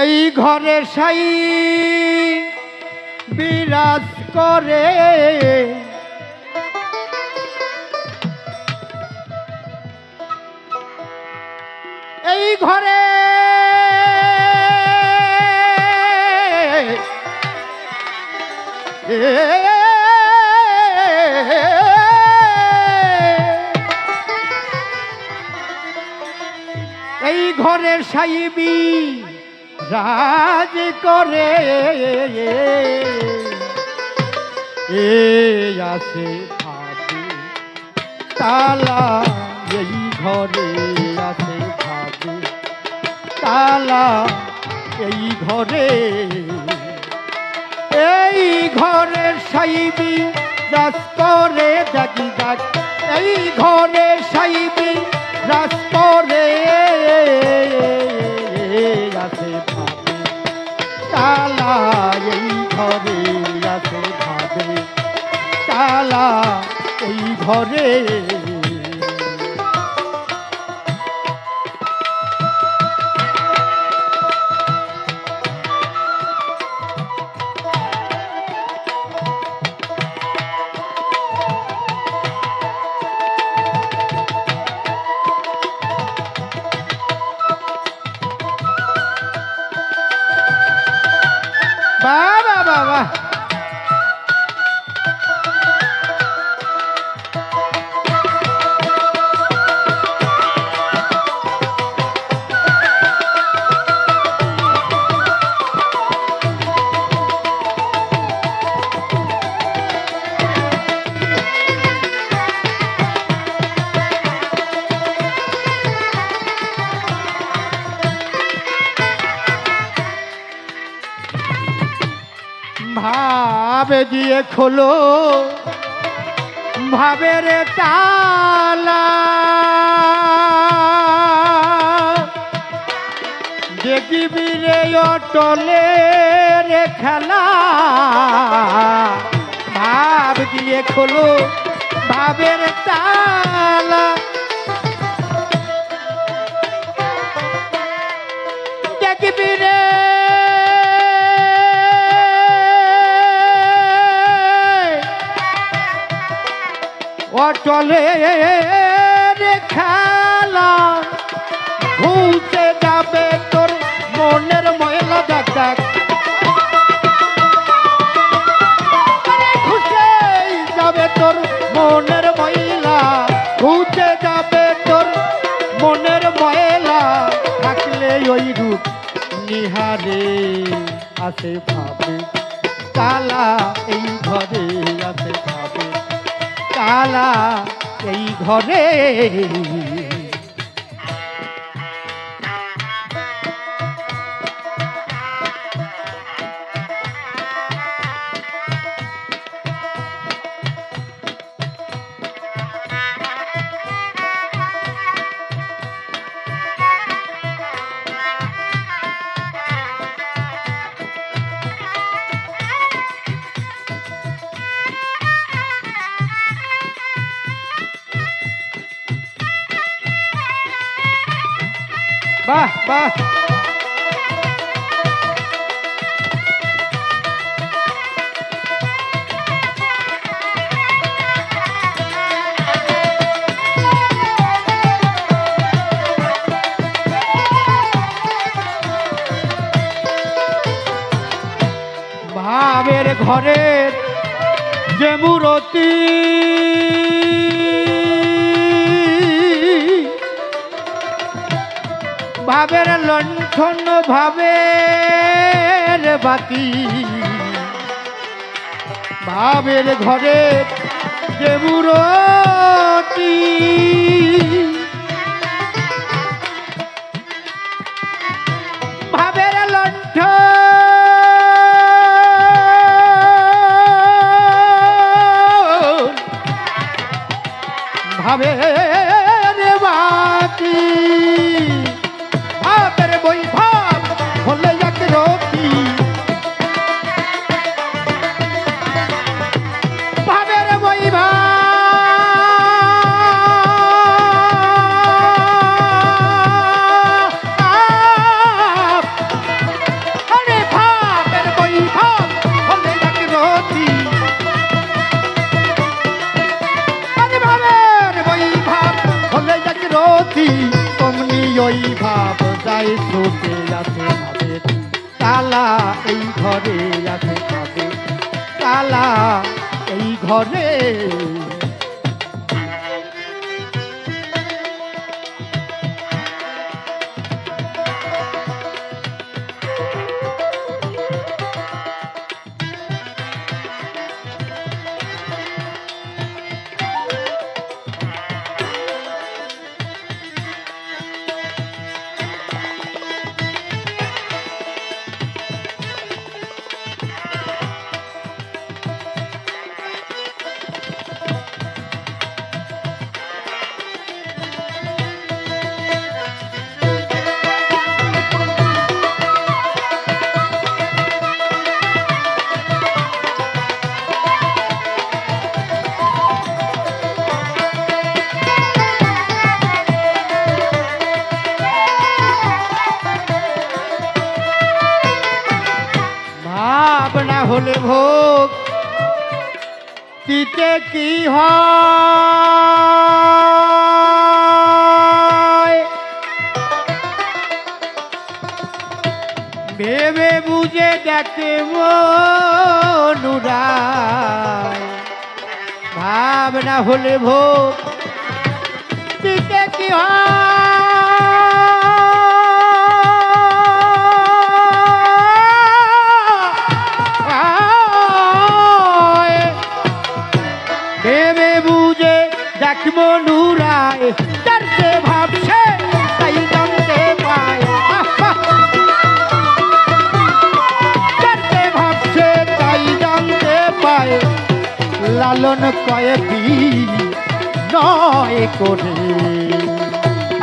এই ঘরে সাই বিরাজ করে। এই ঘরে এই ঘরের সাইবি রাজ করে। এ আছে ভাবি, তালা এই ঘরে আছে ভাবি, তালা এই ঘরে। এই ঘরের সাইবি রাজ করে জাগ এই ঘরের সাইবি তালা ওই ঘরে ভাবে দিয়ে খোলো। ভাবের তালা। দেখিবি রে অটলে রে খেলা। ভাব দিয়ে খোলো, ভাবের তালা। রে খেলা। ঘুমতে যাবে তোর মনের ময়লা দেখ দেখ। যাবে তোর মনের ময়লা ঘুচে যাবে তোর মনের ময়লা। থাকলে ওই রূপ নিহারে আসে ভাবে, কালা এই ঘরে আছে ভাবে। কালা এই ঘরে বাহ বাহ। ভাবের ঘরের যে মূরতি ভাবের লণ্ঠন ভাবের বাতি। ভাবের ঘরে যে ওই ভাব যায় ছুটে আছে ভাবের তালা এই ঘরে আছে তাদের তালা এই ঘরে হলে ভোগ দিতে কি হয়? ভেবে বুঝে দেখে মনুরায় ভাব না হলে ভোগ দিতে কি হয়? কয়েদি নয় করে।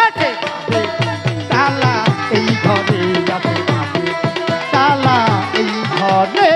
আছে, তালা এই ঘরে তালা এই ঘরে